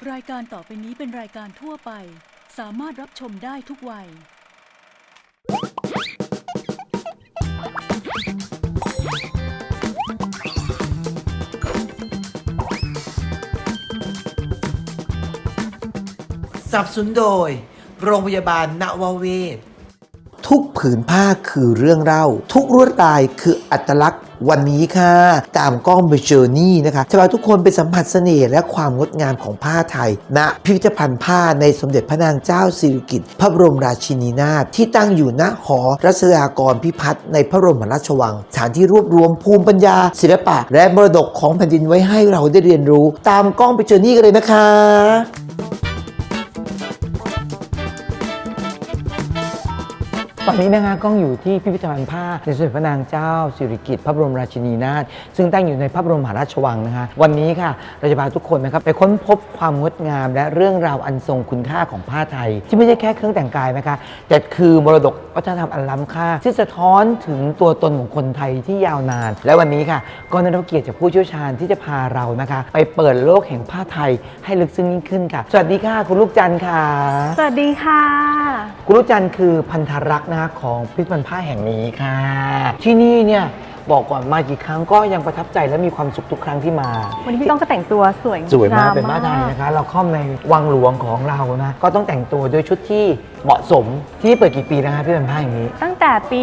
รายการต่อไปนี้เป็นรายการทั่วไป สามารถรับชมได้ทุกวัย สนับสนุนโดย โรงพยาบาลนวเวศ ทุกผืนผ้าคือเรื่องเล่า ทุกลวดลายคืออัตลักษณ์ วันนี้ค่ะ ตามกล้องไปเจอร์นี่นะคะจะพาทุกคนไปสัมผัสเสน่ห์และความงดงามของผ้าไทยณพิพิธภัณฑ์ผ้าในสมเด็จพระนางเจ้าสิริกิติ์พระบรมราชินีนาถที่ตั้งอยู่ณหอรัชดากรพิพัฒน์ในพระบรมราชวัง สถานที่รวบรวมภูมิปัญญา ศิลปะ และมรดกของแผ่นดินไว้ให้เราได้เรียนรู้ ตามกล้องไปเจอร์นี่กันเลยนะคะ ตอนนี้นะคะกล้องอยู่ที่พิพิธภัณฑ์ผ้าในสมเด็จพระนางเจ้าสิริกิติ์พระบรมราชินีนาถซึ่งตั้งอยู่ในพระบรมมหาราชวังนะคะ วันนี้ค่ะเราจะพาทุกคนนะครับไปค้นพบความงดงาม และเรื่องราวอันทรงคุณค่าของผ้าไทย ที่ไม่ใช่แค่เครื่องแต่งกายนะคะแต่คือมรดกวัฒนธรรมอันล้ำค่า ที่สะท้อนถึงตัวตนของคนไทยที่ยาวนาน และวันนี้ค่ะก็ได้รับเกียรติจากผู้เชี่ยวชาญที่จะพาเรานะคะ ไปเปิดโลกแห่งผ้าไทยให้ลึกซึ้งยิ่งขึ้นค่ะ สวัสดีค่ะคุณลูกจันทร์ค่ะ สวัสดีค่ะ คุณรุจันทร์คือพันธรักษ์นะคะของพิพิธภัณฑ์ผ้าแห่งนี้ค่ะ ที่นี่เนี่ย บอกก่อนมากี่ครั้งก็ยังประทับใจและมีความสุขทุกครั้งที่มา วันนี้พี่ต้องก็แต่งตัวสวยสวยมากงเป็นผ้าไทยนะคะ เราเข้าในวังหลวงของเรานะก็ต้องแต่งตัวด้วยชุดที่เหมาะสมที่เปิดกี่ปีนะคะพิพิธภัณฑ์ผ้าแห่งนี้ ตั้งแต่ปี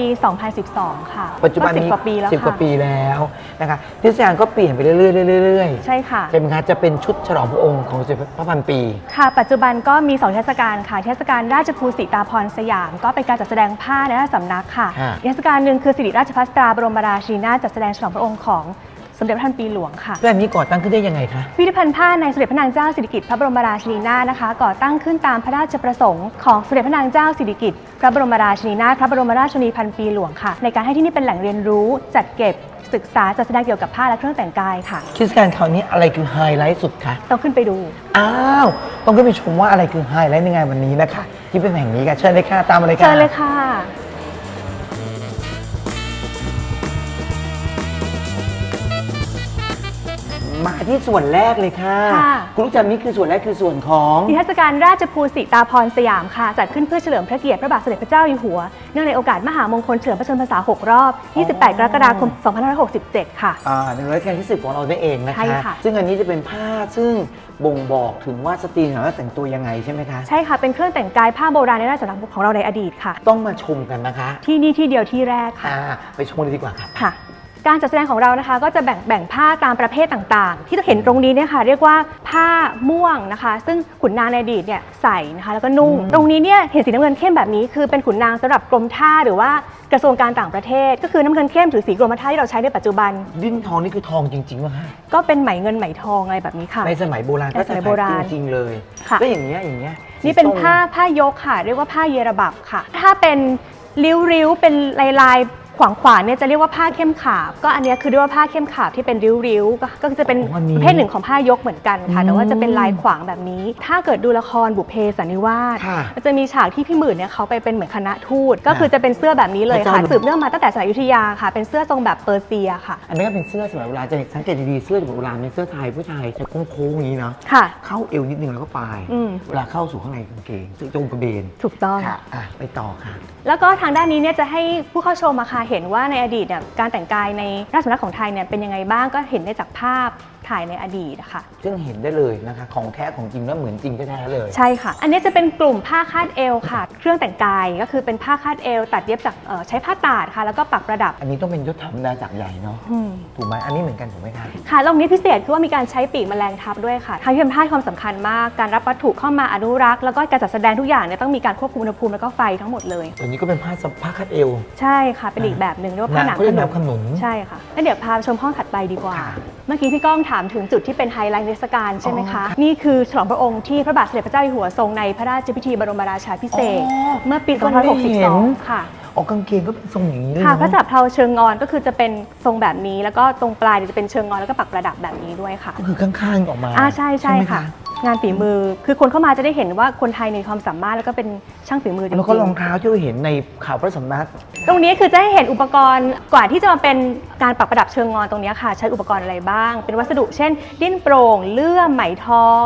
2012 ค่ะ ปัจจุบันก็นี้10กว่าปีแล้วสิบกว่าค่ะปีแล้วนะคะทิศทางก็เปลี่ยนไปเรื่อยๆเรื่อยๆใช่ค่ะใช่ไหมคะจะเป็นชุดฉลองพระองค์ของสมเด็จพระพันปี ค่ะ ปัจจุบันก็มี2เทศกาลค่ะ เทศกาลราชภูสิตาพรสยาม ก็เป็นการจัดแสดงผ้าในราชสำนักค่ะฮะเทศกาลหนึ่งคือสิริราชพัสตราบรมราชินีนาถจัดแสดงฉลองพระองค์ของสมเด็จพระพันปีหลวงค่ะเรื่องนี้ก่อตั้งขึ้นได้ยังไงคะ พิพิธภัณฑ์ผ้าในสมเด็จพระนางเจ้าสิริกิติ์พระบรมราชินีนาถนะคะ ก่อตั้งขึ้นตามพระราชประสงค์ของสมเด็จพระนางเจ้าสิริกิติ์พระบรมราชินีนาถพระบรมราชชนีพันปีหลวงค่ะ ในการให้ที่นี่เป็นแหล่งเรียนรู้จัดเก็บศึกษาจัดแสดงเกี่ยวกับผ้าและเครื่องแต่งกายค่ะเทศกาลคราวนี้อะไรคือไฮไลท์สุดคะต้องขึ้นไปดู อ้าวต้องขึ้นไปชมว่าอะไรคือไฮไลท์ในงานวันนี้นะคะ ที่เป็นแห่งนี้ค่ะเชิญเลยค่ะตามมาเลยค่ะเชิญเลยค่ะ มาที่ส่วนแรกเลยค่ะ ค่ะ คุณลูกจันทร์นี่คือส่วนแรกคือส่วนของ นิทรรศการราชภูสิตาพรสยามค่ะ จัดขึ้นเพื่อเฉลิมพระเกียรติพระบาทสมเด็จพระเจ้าอยู่หัว เนื่องในโอกาสมหามงคลเฉลิมพระชนมพรรษา 6 รอบ28 กรกฎาคม 2567 ค่ะ อ่าในรายการที่สิบของเราได้เองนะใช่คะ ค่ะ ซึ่งอันนี้จะเป็นผ้าซึ่งบ่งบอกถึงว่าสตรีสามารถแต่งตัวยังไงใช่ไหมคะ ใช่ค่ะ เป็นเครื่องแต่งกายผ้าโบราณในราชสำนักของเราในอดีตค่ะ ต้องมาชมกันนะคะที่นี่ที่เดียวที่แรกค่ะ อ่าไปชมเลยดีกว่าค่ะ ค่ะ การจัดแสดงของเรานะคะ ก็จะแบ่งแบ่งผ้าตามประเภทต่างๆ ที่เราเห็นตรงนี้เนี่ยค่ะเรียกว่าผ้าม่วงนะคะ ซึ่งขุนนางในอดีตเนี่ยใส่นะคะแล้วก็นุ่งอืมตรงนี้เนี่ยเห็นสีน้ำเงินเข้มแบบนี้คือเป็นขุนนางสำหรับกรมท่าหรือว่ากระทรวงการต่างประเทศ ก็คือน้ำเงินเข้มหรือสีกรมท่าที่เราใช้ในปัจจุบัน ดิ้นทองนี่คือทองจริงๆวะคะก็เป็นไหมเงินไหมทองอะไรแบบนี้ค่ะ ในสมัยโบราณในก็สจะมัยโบราณจริงๆเลยค่ะ แล้วอย่างเงี้ยอย่างเงี้ยนี่เป็นสีส้มผ้าผ้ายกค่ะ เรียกว่าผ้าเยระบับค่ะ ถ้าเป็นริ้วๆเป็นลายลายๆ ขวางขวางๆเนี่ยจะเรียกว่าผ้าเข้มขาบ ก็อันเนี้ยคือเรียกว่าผ้าเข้มขาบที่เป็นริ้วๆก็ก็คือจะเป็นอ๋ออันนี้ประเภทหนึ่งของผ้ายกเหมือนกันค่ะ แต่ว่าจะเป็นลายขวางแบบนี้ ถ้าเกิดดูละครบุพเพสันนิวาสค่ะมันจะมีฉากที่พี่หมื่นเนี่ยเขาไปเป็นเหมือนคณะทูต ก็คือจะเป็นเสื้อแบบนี้เลยพระค่ะเจ้าสืบเนื่องมาตั้งแต่สมัยอยุธยาค่ะ เป็นเสื้อทรงแบบเปอร์เซียค่ะ อันนี้ก็เป็นเสื้อสมัยโบราณจะสังเกตดีๆเสื้อสมัยโบราณเป็นเสื้อไทยผู้ชายจะโค้งๆอย่างนี้เนาะค่ะ เข้าเอวนิดนึงแล้วก็ปลายอืม เวลาเข้าสู่ข้างในกางเกงซึ่งจงกระเบนถูกต้อง ค่ะอะไปต่อค่ะ แล้วก็ทางด้านนี้เนี่ยจะให้ผู้เข้าชมอะค่ะเห็นว่าในอดีตเนี่ยการแต่งกายในราชสำนักของไทยเนี่ยเป็นยังไงบ้างก็เห็นได้จากภาพ ถ่ายในอดีตนะคะซึ่งเห็นได้เลยนะคะ ของแท้ของจริงแล้วเหมือนจริงแท้ๆเลย ใช่ค่ะ อันนี้จะเป็นกลุ่มผ้าคาดเอวค่ะ เครื่องแต่งกายก็คือเป็นผ้าคาดเอว ตัดเย็บจากเอ่อใช้ผ้าตาดค่ะ แล้วก็ปักประดับอันนี้ต้องเป็นยศถาบรรดาศักดิ์ใหญ่เนาะอืมถูกไหมอันนี้เหมือนกันถูกไหมคะค่ะรอบนี้พิเศษคือว่ามีการใช้ปีกแมลงทับด้วยค่ะทางที่เป็นผ้าให้ความสำคัญมากการรับวัตถุเข้ามาอนุรักษ์แล้วก็การจัดแสดงทุกอย่างเนี่ยต้องมีการควบคุมอุณหภูมิแล้วก็ไฟทั้งหมดเลย ตัวนี้ก็เป็นผ้าสผ้าคาดเอวใช่ค่ะเป็นอีกแบบหนึ่งเรียกว่าผ้าหนังเขาเรียกหนังขนุน ใช่ค่ะแล้วเดี๋ยวพาไปชมห้องถัดไปดีกว่า ค่ะ เมื่อกี้พี่ก้องถามถึงจุดที่เป็นไฮไลท์ในเทศกาลใช่ไหมคะอ๋อค่ะนี่คือฉลองพระองค์ที่พระบาทสมเด็จพระเจ้าอยู่หัวทรงในพระราชพิธีบรมราชาพิเศษกอ๋อเมื่อปีเพิ่งได้เห็น 2562 ค่ะ ออกกางเกงก็เป็นทรงอย่างนี้เลยค่ะเนพระอะจับเพลาเชิงงอนก็คือจะเป็นทรงแบบนี้ แล้วก็ตรงปลายเนี่ยจะเป็นเชิงงอนแล้วก็ปักประดับแบบนี้ด้วยค่ะ ก็คือข้างๆออกมาอ่าใช่ใช่ไหม ค่ะ งานฝีมือ คือคนเข้ามาจะได้เห็นว่าคนไทยมีความสามารถแล้วก็เป็นช่างฝีมือจริงๆ แล้วก็รองเท้าที่เราเห็นในข่าวพระสำนัก ตรงนี้คือจะให้เห็นอุปกรณ์กว่าที่จะมาเป็นการปักประดับเชิงงอนตรงนี้ค่ะ ใช้อุปกรณ์อะไรบ้าง เป็นวัสดุ เช่น ดิ้นโปร่ง เลื่อมไหมทอง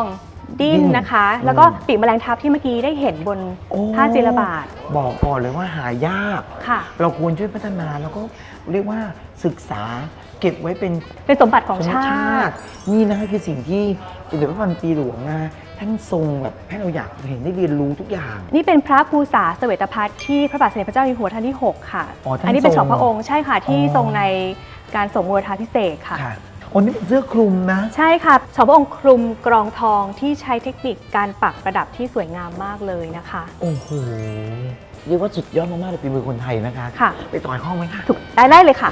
ดิ้นดิ้นนะคะอืมแล้วก็ปีกแมลงทับที่เมื่อกี้ได้เห็นบนโอ้ ผ้าจีรบาทบอกก่อนเลยว่าหายาก ค่ะ เราควรช่วยพัฒนาแล้วก็เรียกว่าศึกษา เก็บไว้เป็นเป็นสมบัติของสมชาชาติติ นี่นะคือสิ่งที่สมเด็จพระพันปีหลวงนะท่านทรงแบบให้เราอยากเห็นได้เรียนรู้ทุกอย่าง นี่เป็นพระภูษาเสวตพัทที่พระบาทสมเด็จพระเจ้าอยู่หัวท่านที่ 6 ค่ะอ๋อท่านอันนี้เป็นทฉรองงพระองค์ใช่ค่ะที่อ๋อทรงในการส่งมูลธาพิเศษกค่ะค่ะโอ้นี่เป็นเสื้อคลุมนะ ใช่ค่ะฉองพระองค์คลุมกรองทองที่ใช้เทคนิคการปักประดับที่สวยงามมากเลยนะคะ โอ้โหเรียกว่าสุดยอดมากๆเลยฝีมือคนไทยนะคะค่ะไปต่อยห้องไหมคะถูกได้ได้เลยค่ะ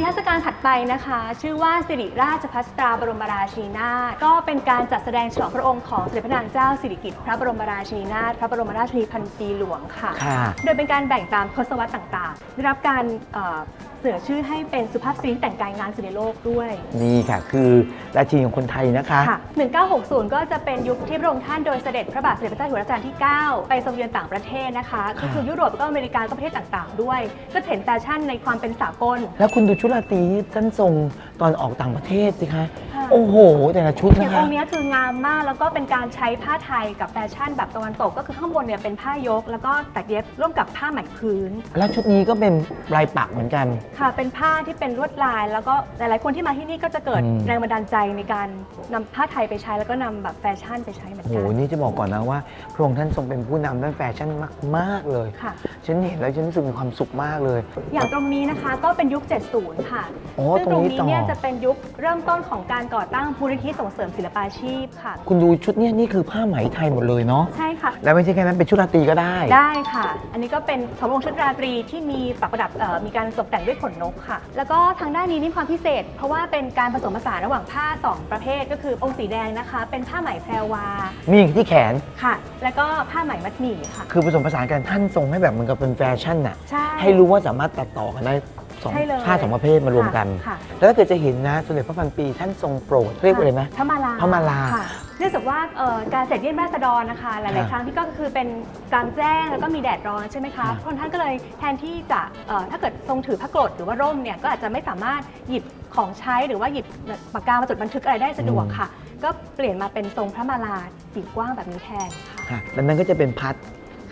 นิทรรศการถัดไปนะคะ ชื่อว่าสิริราชพัสตราบรมราชินีนาถก็เป็นการจัดแสดงฉลองพระองค์ของสมเด็จพระนางเจ้าสิริกิติ์พระบรมราชินีนาถพระบรมราชินีพันปีหลวงค่ะ ค่ะ โดยเป็นการแบ่งตามทศวรรษต่างๆ ได้รับการเอ่อเสนอชื่อให้เป็นสุภาพสตรีที่แต่งกายงานสุดในโลกด้วย นี่ค่ะ คือราชินีของคนไทยนะคะ ค่ะ 1960 ก็จะเป็นยุคที่พระองค์ท่านโดยเสด็จพระบาทสมเด็จพระเจ้าอยู่หัวรัชกาลที่ 9 ไปทรงเยือนต่างประเทศนะคะ ก็คือยุโรปแล้วก็อเมริกาก็ประเทศต่างๆ ด้วย ก็จะเห็นแฟชั่นในความเป็นสากล แล้วคุณดูชุดราตรีที่ท่านทรงตอนออกต่างประเทศสิคะค่ะ โอ้โห แต่ละชุดอย่านะงคะองค์เนี้ยคืองามมากแล้วก็เป็นการใช้ผ้าไทยกับแฟชั่นแบบตะวันตกก็คือข้างบนเนี่ยเป็นผ้ายก แล้วก็ตัดเย็บร่วมกับผ้าไหมพื้น แล้วชุดนี้ก็เป็นลายปักเหมือนกัน ค่ะ เป็นผ้าที่เป็นลวดลาย แล้วก็หลายๆ คนที่มาที่นี่ก็จะเกิดอืม แรงบันดาลใจในการนำผ้าไทยไปใช้แล้วก็นำแบบแฟชั่นไปใช้เหมือนโอ้โห กันนี่จะบอกก่อนนะว่าพระองค์ท่านทรงเป็นผู้นำด้านแฟชั่นมากๆเลย ค่ะ ฉันเห็นแล้วฉันรู้สึกมีความสุขมากเลย อย่างตรงนี้นะคะก็เป็นยุค 70 ค่ะ โอ้ซึ่งตรงตรงนี้นี้ต่อเนี่ยจะเป็นยุคเริ่มต้นของการก่อตั้งมูลนิธิส่งเสริมศิลปาชีพค่ะ คุณดูชุดเนี้นี่คือผ้าไหมไทยหมดเลยเนาะใช่ค่ะ แล้วไม่ใช่แค่นั้นเป็นชุดราตรีก็ได้ ได้ค่ะ อันนี้ก็เป็นสมรงชุดราตรีที่มีปักประดับเอ่อมีการตกแต่งด้วยขนนกค่ะ แล้วก็ทางด้านนี้นี่ความพิเศษ เพราะว่าเป็นการผสมผสานระหว่างผ้า2ประเภท ก็คือองค์สีแดงนะคะ เป็นผ้าไหมแพรวามีที่แขนค่ะ แล้วก็ผ้าไหมมัดหมี่ค่ะ คือผสมผสานกันท่านทรงให้แบบเหมือนกับเป็นแฟชั่นน่ะใช่ ให้รู้ว่าสามารถตัดต่อกันได้ สองใช่เลยผ้าสองประเภทมารวมกันค่ะ แล้วถ้าเกิดจะเห็นนะสมเด็จพระพันปีท่านทรงโปรดเรียกว่าอะไรนะพระมาลาพระมาลาค่ะเนื่องจากว่าเอ่อการเสด็จเยี่ยมราษฎรนะคะหลายค่ะๆครั้งที่ก็คือเป็นกลางแจ้งแล้วก็มีแดดร้อนใช่ไหมคะค่ะพระองค์ท่านก็เลยแทนที่จะเอ่อถ้าเกิดทรงถือพระกรดหรือว่าร่มเนี่ยก็อาจจะไม่สามารถหยิบของใช้หรือว่าหยิบปากกามาจดบันทึกอะไรได้สะดวกค่ะ ก็เปลี่ยนมาเป็นทรงพระมาลาปีกกว้างแบบนี้แทนค่ะ ค่ะแล้วนั่นก็จะเป็นพัด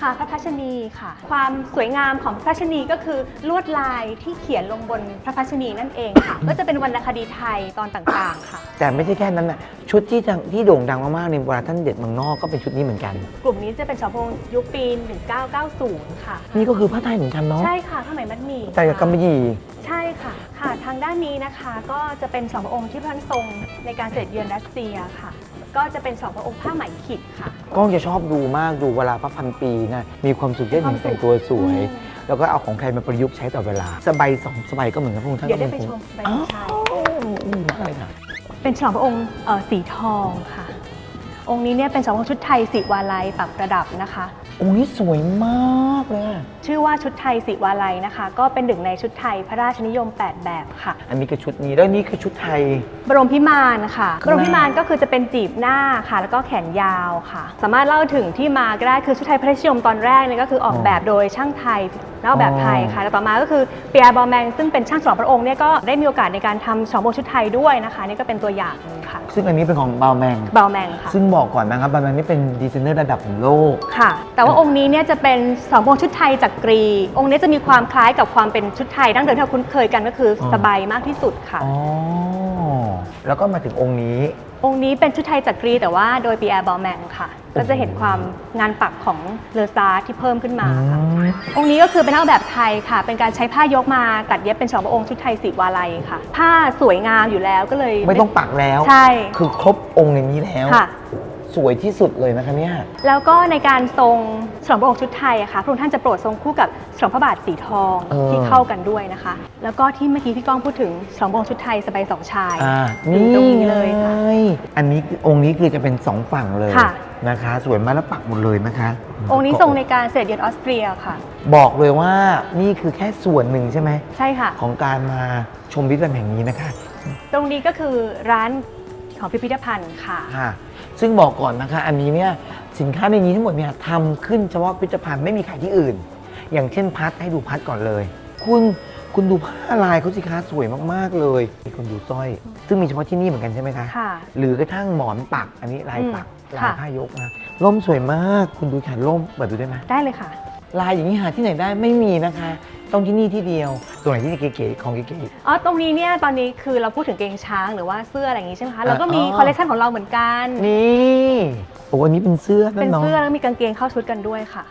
ค่ะพระพัชนีค่ะ ความสวยงามของพระพัชนีก็คือลวดลายที่เขียนลงบนพระพัชนีนั่นเองค่ะ ก็จะเป็นวรรณคดีไทยตอนต่างๆค่ะ แต่ไม่ใช่แค่นั้นนะชุดที่ดังที่โด่งดังมากๆในเวลาท่านเด็ดเมืองนอกก็เป็นชุดนี้เหมือนกัน กลุ่มนี้จะเป็นชาวพงยุคปี 1990 ค่ะ นี่ก็คือผ้าไทยเหมือนกันเนาะใช่ค่ะผ้าไหมมัดหมี่แต่กับกำมะหยี่ใช่ค่ะค่ะ ทางด้านนี้นะคะก็จะเป็นสองพระองค์ที่พระองค์ทรงในการเสด็จเยือนรัสเซียค่ะ ก็จะเป็นสองพระองค์ผ้าไหมขิดค่ะก้องจะชอบดูมากดูเวลาพระพันปีนะมีความสุขได้เห็นแต่งตัวสวยอืมแล้วก็เอาของไทยมาประยุกต์ใช้ต่อเวลาสบายสองสบายก็เหมือนกับพระองค์ท่านเดี๋ยวได้ก็ไปเป็นชมไปอ้าวชายอืมมากเลยค่ะเป็นฉลองพระองค์เอ่อสีทองค่ะ องค์นี้เนี่ยเป็นฉลองพระองค์ชุดไทยสีวาลัยปักประดับนะคะ องค์นี้สวยมากเลยอะชื่อว่าชุดไทยสีวาลัยนะคะ ก็เป็นหนึ่งในชุดไทยพระราชนิยม 8 แบบค่ะ อันนี้คือชุดนี้แล้วนี่คือชุดไทย บรมพิมานค่ะข้างหน้าบรมพิมานก็คือจะเป็นจีบหน้าค่ะ แล้วก็แขนยาวค่ะ สามารถเล่าถึงที่มาก็ได้คือชุดไทยพระราชนิยมตอนแรกเนี่ยก็คือออกแบบโดยช่างไทยเล่าแบบไทยค่ะ แล้วต่อมาก็คือเปียร์บอลแมงซึ่งเป็นช่างฉลองพระองค์เนี่ยก็ได้มีโอกาสในการทำฉลองพระองค์ชุดไทยด้วยนะคะนี่ก็เป็นตัวอย่างหนึงค่ะซึ่งอันนี้เป็นของบาวแมงบอลแมงค่ะซึ่งบอกก่อนนะครับบาวแมงนี่เป็นดีไซเนอร์ระดับโลกค่ะ แต่ว่าองค์นี้เนี่ยจะเป็นสองพระองค์ชุดไทยจักรี องค์นี้จะมีความคล้ายกับความเป็นชุดไทยดั้งเดิมที่เราคุ้นเคยกันก็คือออสบายมากที่สุดค่ะอ๋อ แล้วก็มาถึงองค์นี้ องค์นี้เป็นชุดไทยจักรีแต่ว่าโดยปีแอร์บอลแมงค่ะ ก็จะเห็นความงานปักของเลอซาร์ที่เพิ่มขึ้นมาค่ะ องค์นี้ก็คือเป็นเท่าแบบไทยค่ะ เป็นการใช้ผ้ายกมาตัดเย็บเป็นสองพระองค์ชุดไทยสีวาลัยค่ะ ผ้าสวยงามอยู่แล้วก็เลยไม่ต้องปักแล้ว ใช่ คือครบองค์ในนี้แล้ว ค่ะ สวยที่สุดเลยนะคะเนี่ย แล้วก็ในการทรงฉลองพระองค์ชุดไทยอะค่ะพระองค์ท่านจะโปรดทรงคู่กับฉลองพระบาทสีทองเออ ที่เข้ากันด้วยนะคะ แล้วก็ที่เมื่อกี้พี่ก้องพูดถึงฉลองพระองค์ชุดไทยสบายสองชายอ่าอยู่นี่ตรงนี้เลยค่ะ ไงอันนี้คือองค์นี้คือจะเป็นสองฝั่งเลยค่ะ นะคะ สวยมากแล้วปักหมดเลยนะคะองค์นี้ทรงในการเสด็จเยือนออสเตรียค่ะ บอกเลยว่านี่คือแค่ส่วนหนึ่งใช่ไหม ใช่ค่ะ ของการมาชมพิพิธภัณฑ์แห่งนี้นะคะตรงนี้ก็คือร้านของพิพิธภัณฑ์ค่ะ ค่ะ ซึ่งบอกก่อนนะคะ อันนี้เนี่ยสินค้าในนี้ทั้งหมดเนี่ยทำขึ้นเฉพาะพิพิธภัณฑ์ไม่มีขายที่อื่น อย่างเช่นพัดให้ดูพัดก่อนเลย คุณคุณดูผ้าลายเขาสิคะสวยมากๆเลยมีคนดูสร้อย ซึ่งมีเฉพาะที่นี่เหมือนกันใช่ไหมคะ ค่ะ หรือกระทั่งหมอนปักอันนี้ลายปักอืมลายค่ะ ผ้ายกนะร่มสวยมาก คุณดูแขนร่มเปิดดูได้ไหมได้เลยค่ะ ลายอย่างนี้หาที่ไหนได้ไม่มีนะคะ ต้องที่นี่ที่เดียว ตัวไหนที่เก๋ๆของเก๋ อ๋อตรงนี้เนี่ยตอนนี้คือเราพูดถึงเกงช้างหรือว่าเสื้ออะไรอย่างงี้ใช่ไหมคะแล้วก็มีอ๋อ คอลเลคชันของเราเหมือนกัน ๆนี่โอ้อันนี้เป็นเสื้อเป็นเนาะเสื้อแล้วมีกางเกงเข้าชุดกันด้วยค่ะ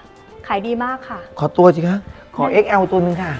ขายดีมากค่ะ ขอตัวสิคะขอ XL ตัวหนึ่งค่ะ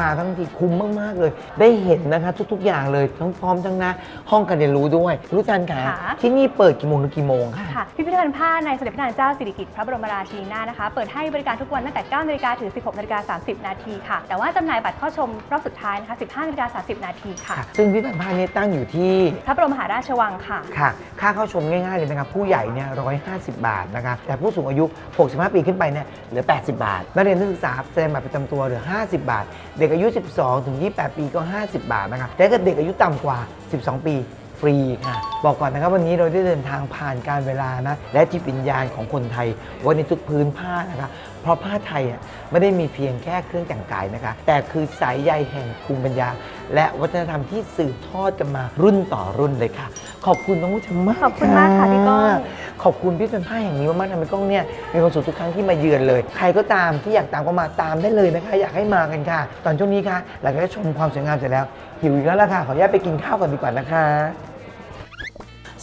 มาทั้งทีคุ้มมาก ๆ เลย ได้เห็นนะคะ ทุก ๆ อย่างเลยทั้งพร้อมทั้งนะ ห้องการเรียนรู้ด้วย รู้จันค่ะ ค่ะ ที่นี่เปิดกี่โมงถึงกี่โมงค่ะ ค่ะพิพิธภัณฑ์ผ้าในสมเด็จพระนางเจ้าสิริกิติ์พระบรมราชินีนาถนะคะ เปิดให้บริการทุกวันตั้งแต่ 9 นาฬิกาถึง 16 นาฬิกา 30 นาทีค่ะ แต่ว่าจำหน่ายบัตรเข้าชมรอบสุดท้ายนะคะ 15 นาฬิกา 30 นาทีค่ะซึ่งพิพิธภัณฑ์นี้ตั้งอยู่ที่ พระบรมมหาราชวังค่ะ ค่ะ ค่าเข้าชมง่าย ๆ เลยนะครับ ผู้ใหญ่เนี่ย150บาทนะคะ แต่ผู้สูงอายุ 65 ปีขึ้นไปเนี่ยเหลือ 80 บาท นักเรียนนักศึกษาแสดงบัตรประจำตัวเหลือ 50 บาท เด็กอายุ 12 ถึง 28 ปีก็ 50 บาทนะคะแต่ถ้าเด็กอายุต่ำกว่า 12 ปีฟรีค่ะบอกก่อนนะครับวันนี้เราได้เดินทางผ่านการเวลานะและจิตวิญญาณของคนไทยไว้ในทุกพื้นผ้านะคะเพราะผ้าไทยอะไม่ได้มีเพียงแค่เครื่องแต่งกายนะคะ แต่คือสายใยแห่งภูมิปัญญา และวัฒนธรรมที่สืบทอดกันมารุ่นต่อรุ่นเลยค่ะ ขอบคุณน้องมุชมากขอบคุณมากค่ะพี่ก้อง ขอบคุณพี่เป็นผ้าแห่งนี้มากๆทำให้กล้องเนี่ยมีความสุขทุกครั้งที่มาเยือนเลย ใครก็ตามที่อยากตามก็มาตามได้เลยนะคะอยากให้มากันค่ะ ตอนช่วงนี้ค่ะหลังจากได้ชมความสวยงามเสร็จแล้วหิวอีกแล้วล่ะค่ะขออนุญาตไปกินข้าวก่อนดีกว่านะคะ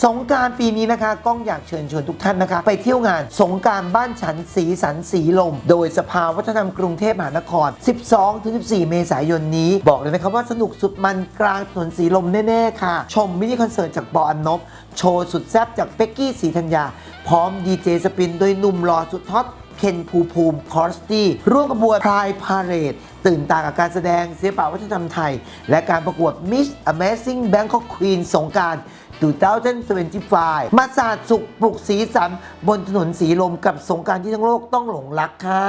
สงการปีนี้นะคะก้องอยากเชิญชวนทุกท่านนะคะ ไปเที่ยวงานสงการบ้านฉันสีสันสีลม โดยสภาวัฒนธรรมกรุงเทพมหานคร 12-14 เมษายนนี้ บอกเลยนะครับว่าสนุกสุดมันกลางถนนสีลมแน่ๆค่ะ ชมมินิคอนเสิร์ตจากปออันนบโชว์สุดแซ่บจากเป็กกี้สีธัญญา พร้อมดีเจสปินโดยหนุ่มหล่อสุดฮอตเคนภูภูมิคอร์สตี้ร่วมกระบวนพรายพาเรดตื่นตากับการแสดงศิลปะวัฒนธรรมไทย และการประกวด Miss Amazing Bangkok Queen สงการ 2025 มาสาดสุขปลุกสีสันบนถนนสีลมกับสงการที่ทั้งโลกต้องหลงรักค่ะ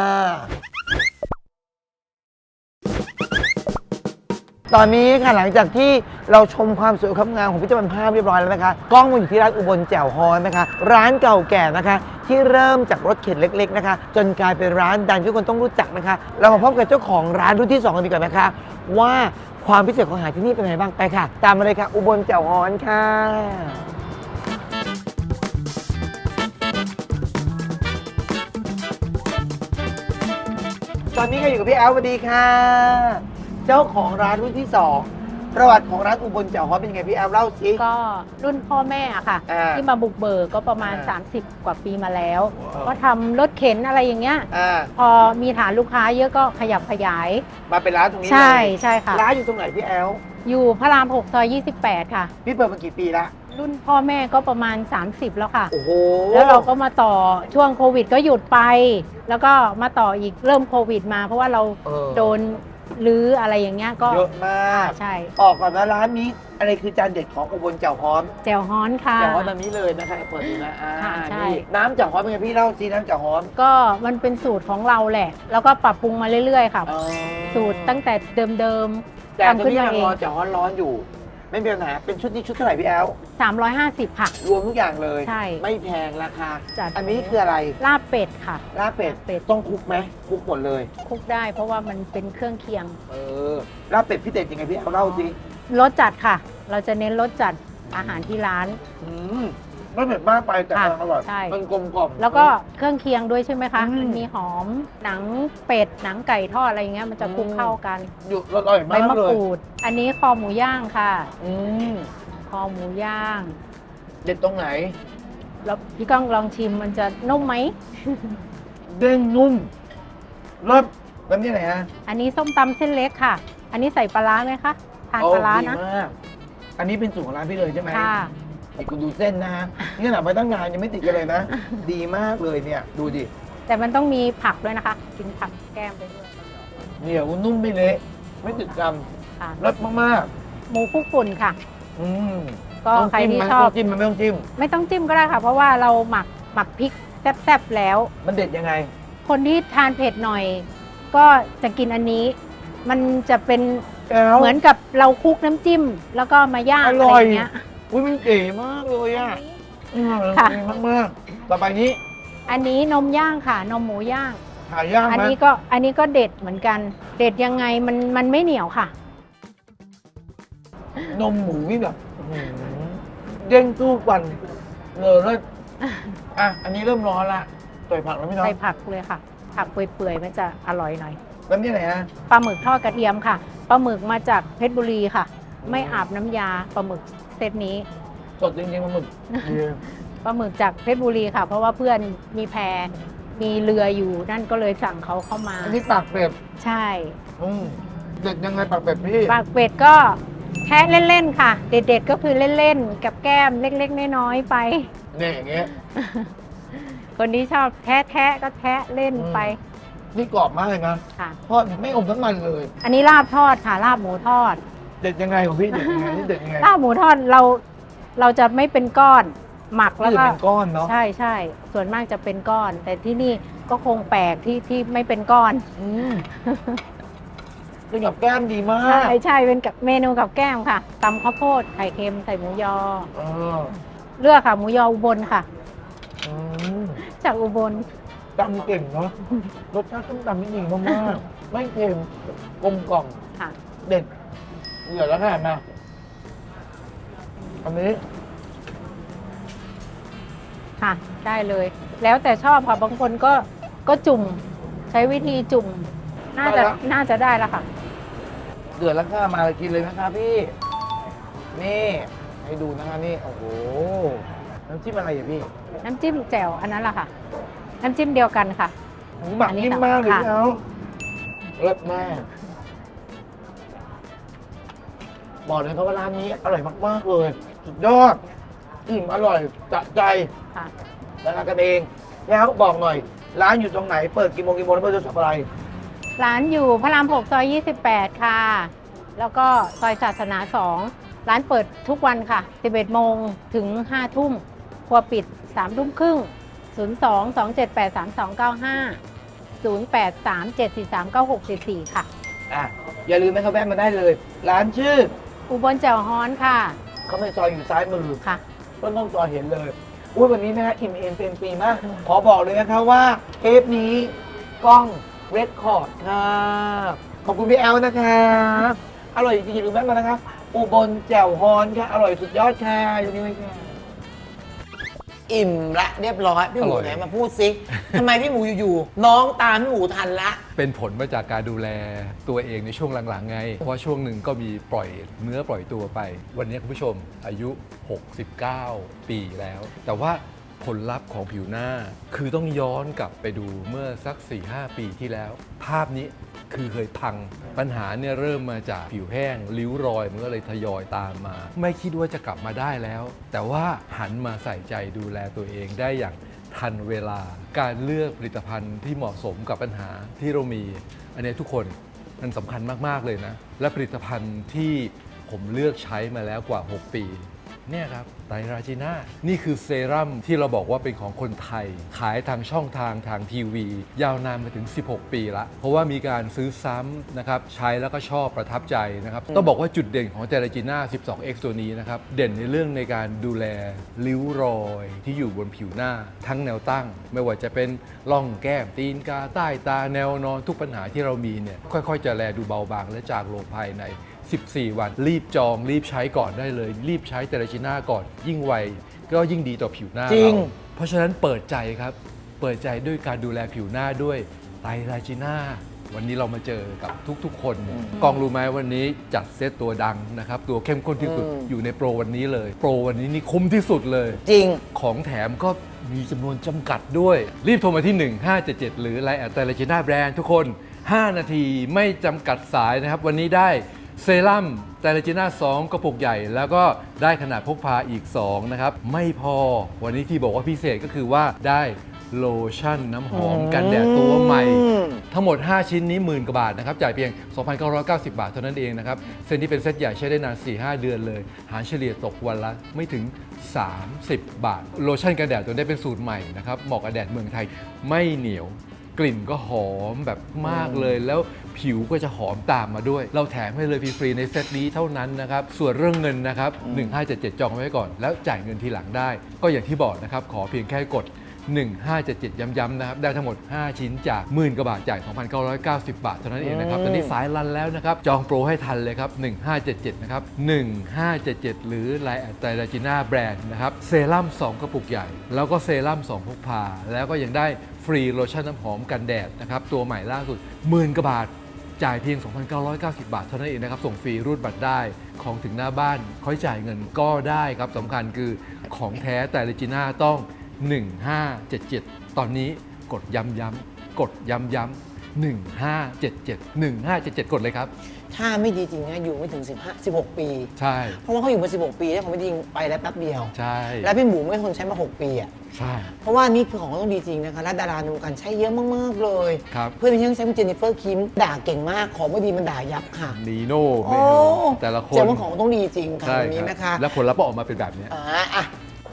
ตอนนี้ค่ะหลังจากที่เราชมความสวยความงามของพิพิธภัณฑ์ภาพเรียบร้อยแล้วนะคะ กล้องมาอยู่ที่ร้านอุบลแจ่วฮอนนะคะ ร้านเก่าแก่นะคะ ที่เริ่มจากรถเข็นเล็ก ๆนะคะ จนกลายเป็นร้านดังที่คนต้องรู้จักนะคะ เรามาพบกับเจ้าของร้านรุ่นที่2กันดีกว่านะคะ ว่า ความพิเศษของอาหารที่นี่เป็นไงบ้างไปค่ะ ตามมาเลยค่ะ อุบลแจ่วฮอนค่ะตอนนี้ก็อยู่กับพี่แอลสวัสดีค่ะ เจ้าของร้านรุ่นที่สอง ประวัติของร้านอุบลแจ่วฮอนเป็นยังไงพี่แอลเล่าสิ ก็รุ่นพ่อแม่อะค่ะ อ่าที่มาบุกเบิกก็ประมาณ อ่า30 กว่าปีมาแล้ว ว้าว ก็ทำรถเข็นอะไรอย่างเงี้ย อ่าพอมีฐานลูกค้าเยอะก็ขยับขยาย มาเป็นร้านตรงนี้ใช่เลยใช่ค่ะ ร้านอยู่ตรงไหนพี่แอลอยู่พระราม 6 ซอย 28 ค่ะ พี่เปิดมากี่ปีละรุ่นพ่อแม่ก็ประมาณ 30 แล้วค่ะ โอ้โหแล้วเราก็มาต่อช่วงโควิดก็หยุดไป แล้วก็มาต่ออีกเริ่มโควิดมาเพราะว่าเราเออ โดน ลื้ออะไรอย่างเงี้ยก็เยอะมากใช่ออกก่อนนะร้านนี้อะไรคือจานเด็ดของอุบลแจ่วฮอนแจวฮ้อนค่ะ แจ่วฮอนอันนี้เลยนะคะเปิดดูนะอ่าค่ะใช่ นี่น้ำแจ่วฮอนเป็นไงพี่เล่าสิน้ำแจ่วฮอนก็มันเป็นสูตรของเราแหละ แล้วก็ปรับปรุงมาเรื่อยๆค่ะ อ๋อสูตรตั้งแต่เดิม แต่ทำตอนขึ้นนี้มายังเองรอแจ่วฮอนร้อนอยู่ ไม่มีปัญหาเป็นชุดนี้ชุดเท่าไหร่พี่แอลๆ350 ค่ะ รวมทุกอย่างเลย ใช่ไม่แพงราคา จัด อันนี้คืออะไรลาบเป็ดค่ะ ลาบเป็ดลาบเป็ด ต้องคลุกไหมคลุกหมดเลย คลุกได้เพราะว่ามันเป็นเครื่องเคียง เออลาบเป็ดพี่เด็ดยังไงพี่เอาเล่าสิรสจัดค่ะ เราจะเน้นรสจัดอาหารที่ร้าน อืม ไม่เผ็ดมากไปแต่ค่ะอร่อย ใช่ มันกลมกล่อม แล้วก็เครื่องเคียงด้วยใช่ไหมคะอืม มีหอมหนังเป็ดหนังไก่ทอดอะไรเงี้ยมันจะคลุกอืมเข้ากันอยู่อร่อยใบมากมะเลยกรูด อันนี้คอหมูย่างค่ะ อืมคอหมูย่าง เด็ดตรงไหน แล้วพี่ก้องลองชิมมันจะนุ่มไหม เด้งนุ่มรสแล้วนี่ไหนฮะอันนี้ส้มตำเส้นเล็กค่ะ อันนี้ใส่ปลาร้าไหมคะ ทานปลาร้านะ โอ้ดีมากอันนี้เป็นสูตรของร้านพี่เลยใช่ไหมค่ะ นี่คุณดูเส้นนะฮะนี่ขนาดไปตั้งนานยังไม่ติดกันเลยนะ ดีมากเลยเนี่ย ดูดิ แต่มันต้องมีผักด้วยนะคะ กินผักแก้มไปด้วยเหนียวนุ่มไม่เละไม่ติดกค่ะำรสมากหมูคลุกฝุ่นค่ะ ๆอืมก็ต้องใครจิ้มที่ไหมชอบ ต้องจิ้มมันไม่ต้องจิ้ม ไม่ต้องจิ้มก็ได้ค่ะ เพราะว่าเราหมักหมักพริกแซ่บๆแล้ว มันเด็ดยังไง คนที่ทานเผ็ดหน่อย ก็จะกินอันนี้ มันจะเป็นแก้ว เหมือนกับเราคลุกน้ำจิ้ม แล้วก็มาย่างออะไรร่อยอย่างเงี้ย อุ้ยมันเก๋มากเลยอะค่ะดีมากๆต่อไปนี้อันนี้นมย่างค่ะ นมหมูย่าง หายากอันไหมนี้ก็อันนี้ก็เด็ดเหมือนกัน เด็ดยังไงมันมันไม่เหนียวค่ะ นมหมูนี่แบบอื้อหือเด้งตู้วันเลยแล้วอะอันนี้เริ่มร้อนละใส่ผักแล้วพี่น้องใส่ผักเลยค่ะ ผักเปื่อยๆมันจะอร่อยหน่อยแล้วนี่ไหนฮะ ปลาหมึกทอดกระเทียมค่ะปลาหมึกมาจากเพชรบุรีค่ะ ไม่อาบน้ำยาปลาหมึกเซตนี้สดจริงๆมันหมึกดีปลาหมึกจากเพชรบุรีค่ะ เพราะว่าเพื่อนมีแพมีเรืออยู่นั่นก็เลยสั่งเขาเข้ามา อันนี้ปากเป็ดใช่อืมเด็ดยังไงปากเป็ดพี่ ปากเป็ดก็แค่เล่นๆค่ะ เด็ดๆก็คือเล่นๆกับแก้มเล็กๆน้อยๆไปเนี่ยอย่างเงี้ยคนที่ชอบแทะๆก็แทะเล่นไป นี่กรอบมากเลยนะค่ะทอดไม่อมน้ำมันเลย อันนี้ลาบทอดค่ะลาบหมูทอด เด็ดยังไงของพี่เด็ดยังไงนี่เด็ดยังไงลาบหมูทอดเราเราจะไม่เป็นก้อนหมักแล้วนี่ก็เป็นก้อนเนาะใช่ใช่ส่วนมากจะเป็นก้อน แต่ที่นี่ก็คงแปลกที่ที่ไม่เป็นก้อนอืมเป็นกับแก้มดีมากใช่ใช่เป็นกับเมนูกับแก้มค่ะตำข้าวโพดไข่เค็มใส่หมูยอเออเลือกค่ะหมูยออุบลค่ะอืมจากอุบลตำเก่งเนาะรสชาติต้มตำนี่ดีมากๆไม่เค็มกลมกล่อมค่ะเด็ด เหลือแล้วค่ะมา อันนี้ ค่ะ ได้เลย แล้วแต่ชอบค่ะ บางคนก็ก็จุ่ม ใช้วิธีจุ่ม น่าจะน่าจะได้แล้วค่ะ เดือดแล้วค่ะมากินเลยนะคะพี่ นี่ ให้ดูนะคะนี่ โอ้โห น้ำจิ้มอะไรอะพี่น้ำจิ้มแจ่วอันนั้นแหละค่ะ น้ำจิ้มเดียวกันค่ะ หมูหมักอันนี้นิ่มมากเลยค่ะ พี่เอาเลิศมาก บอกเลยครับว่าร้านนี้อร่อยมากๆเลย สุดยอดอิ่มอร่อยจะใจค่ะราคากันเอง แล้วบอกหน่อย ร้านอยู่ตรงไหน เปิดกี่โมงกี่โมงแล้วเปิดโทรศัพท์อะไร ร้านอยู่พระราม6ซอย 28 ค่ะ แล้วก็ซอยศาสนา 2 ร้านเปิดทุกวันค่ะ 11 โมงถึง 5 ทุ่ม ครัวปิด 3 ทุ่มครึ่ง 02 278 3295 083 743 9644 ค่ะ อะ อย่าลืมนะครับแวะมาได้เลย ร้านชื่อ อุบลแจ่วฮ้อนค่ะ เขาในซอยอยู่ซ้ายมือ ค่ะ ต้นต้องจอเห็นเลย อุ้ยวันนี้นะฮะอิ่มเอมเต็มปีมาก ขอบอกเลยนะคะว่าเทปนี้กล้องเรคคอร์ดค่ะ ขอบคุณพี่แอลนะคะ อร่อยจริงๆอย่าลืมแวะมานะคะ อุบลแจ่วฮอนค่ะ อร่อยสุดยอดค่ะอย่างนี้เลยค่ะ อิ่มละเรียบร้อยพี่หมูอร่อย ไหนมาพูดสิทำไมพี่หมูอยู่ๆน้องตามพี่หมูทันละ เป็นผลมาจากการดูแลตัวเองในช่วงหลังๆไง เพราะว่าช่วงหนึ่งก็มีปล่อยเนื้อปล่อยตัวไป วันนี้คุณผู้ชมอายุ 69 ปีแล้ว แต่ว่าผลลัพธ์ของผิวหน้า คือต้องย้อนกลับไปดูเมื่อสัก 4-5 ปีที่แล้ว ภาพนี้ คือเคยพัง ปัญหาเนี่ยเริ่มมาจากผิวแห้งริ้วรอยมันก็เลยทยอยตามมา ไม่คิดว่าจะกลับมาได้แล้ว แต่ว่าหันมาใส่ใจดูแลตัวเองได้อย่างทันเวลา การเลือกผลิตภัณฑ์ที่เหมาะสมกับปัญหาที่เรามี อันนี้ทุกคนมันสำคัญมาก ๆ เลยนะ และผลิตภัณฑ์ที่ผมเลือกใช้มาแล้วกว่า 6 ปี เนี่ยครับไตรราจิน่านี่คือเซรั่มที่เราบอกว่าเป็นของคนไทย ขายทางช่องทางทางทีวี ยาวนานมาถึง 16 ปีละ เพราะว่ามีการซื้อซ้ำนะครับใช้แล้วก็ชอบประทับใจนะครับต้องบอกว่าจุดเด่นของไตรราจิน่า 12x ตัวนี้นะครับเด่นในเรื่องในการดูแลริ้วรอยที่อยู่บนผิวหน้า ทั้งแนวตั้ง ไม่ว่าจะเป็นร่องแก้มตีนกาใต้ตาแนวนอนทุกปัญหาที่เรามีเนี่ยค่อยๆ จะแลดูเบาบางและจากลงภายใน 14 วัน รีบจองรีบใช้ก่อนได้เลย รีบใช้เตรจิน่าก่อน ยิ่งไวก็ยิ่งดีต่อผิวหน้าจริงเราเพราะฉะนั้นเปิดใจครับ เปิดใจด้วยการดูแลผิวหน้าด้วยไตรราจิน่าวันนี้เรามาเจอกับทุกๆ คนเนี่ยกองรู้ไหมวันนี้จัดเซตตัวดังนะครับ ตัวเข้มข้นที่สุดอืมอยู่ในโปรวันนี้เลย โปรวันนี้นี่คุ้มที่สุดเลย จริง ของแถมก็มีจำนวนจำกัดด้วย รีบโทรมาที่ 1577 หรือไลน์แอดไตรจิน่าแบรนด์ทุกคน 5 นาทีไม่จำกัดสายนะครับ วันนี้ได้ เซรั่มไตรจิน่า2กระปุกใหญ่ แล้วก็ได้ขนาดพกพาอีก 2 นะครับ ไม่พอวันนี้ที่บอกว่าพิเศษก็คือว่าได้โลชั่นน้ำหอมกันแดดตัวใหม่อืมทั้งหมด 5 ชิ้นนี้หมื่นกว่าบาทนะครับ จ่ายเพียง 2,990 บาทเท่านั้นเองนะครับ เซตนี้เป็นเซตใหญ่ใช้ได้นาน 4-5 เดือนเลย หารเฉลี่ยตกวันละไม่ถึง 30 บาท โลชั่นกันแดดตัวนี้เป็นสูตรใหม่นะครับเหมาะกับแดดเมืองไทยไม่เหนียว กลิ่นก็หอมแบบมากเลย แล้วผิวก็จะหอมตามมาด้วย เราแถมให้เลยฟรีๆในเซตนี้เท่านั้นนะครับ ส่วนเรื่องเงินนะครับ 1577 จองไว้ก่อน แล้วจ่ายเงินทีหลังได้ ก็อย่างที่บอกนะครับ ขอเพียงแค่กด 1577 ย้ำๆนะครับ ได้ทั้งหมด 5 ชิ้นจากหมื่นกว่าบาทจ่าย 2,990 บาทเท่านั้นเองนะครับ ตอนนี้สายรันแล้วนะครับ จองโปรให้ทันเลยครับ 1577 นะครับ 1577 หรือไลน์แอดไตรจิน่าแบรนด์นะครับ เซรั่ม 2 กระปุกใหญ่ แล้วก็เซรั่ม 2 พกพา แล้วก็ยังได้ฟรีโลชั่นน้ำหอมกันแดดนะครับ ตัวใหม่ล่าสุดหมื่นกว่าบาทจ่ายเพียง 2,990 บาทเท่านั้นเองนะครับ ส่งฟรีรูดบัตรได้ ของถึงหน้าบ้าน ค่อยจ่ายเงินก็ได้ครับสำคัญคือของแท้แต่เลจิน่าต้อง 1577 ตอนนี้กดย้ำย้ำๆกดย้ำย้ำ1577 1577 กดเลยครับ ถ้าไม่ดีจริงนะอยู่ไม่ถึง 15 16 ปี ใช่ เพราะว่าเขาอยู่มา 16 ปีแล้วของไม่ดีไปแล้วแป๊บเดียว ใช่ แล้วพี่หมูไม่ทนใช้มา 6 ปีอะ ใช่ เพราะว่านี่คือของเขาต้องดีจริงนะคะ และดาราในวงการใช้เยอะมากๆเลย ครับ เพื่อนที่ยังใช้คุณเจนนิเฟอร์คิมด่าเก่งมาก ของไม่ดีมันด่ายับค่ะนีโน่ไม่โอ้เอาแต่ละคนแสดงว่าของต้องดีจริงค่ะใช่วันนี้รับนะคะ แล้วผลลัพธ์ก็ออกมาเป็นแบบเนี้ยอ่าอะ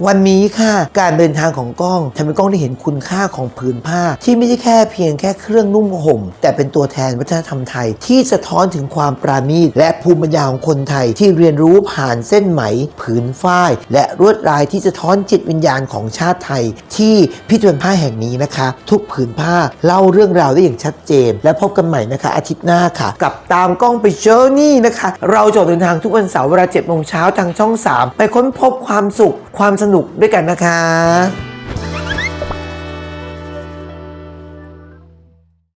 วันนี้ค่ะ การเดินทางของกล้องทำให้กล้องได้เห็นคุณค่าของผืนผ้า ที่ไม่ใช่แค่เพียงแค่เครื่องนุ่งห่ม แต่เป็นตัวแทนวัฒนธรรมไทย ที่สะท้อนถึงความปราณีตและภูมิปัญญาของคนไทย ที่เรียนรู้ผ่านเส้นไหม ผืนฝ้าย และลวดลายที่สะท้อนจิตวิญญาณของชาติไทย ที่พิพิธภัณฑ์ผ้าแห่งนี้นะคะ ทุกผืนผ้าเล่าเรื่องราวได้อย่างชัดเจน และพบกันใหม่นะคะ อาทิตย์หน้าค่ะ กับตามกล้องไปเจอนี่นะคะ เราจะออกเดินทางทุกวันเสาร์เวลา7โมงเช้าทางช่อง 3 ไปค้นพบความสุขความสนุกด้วยกันนะคะ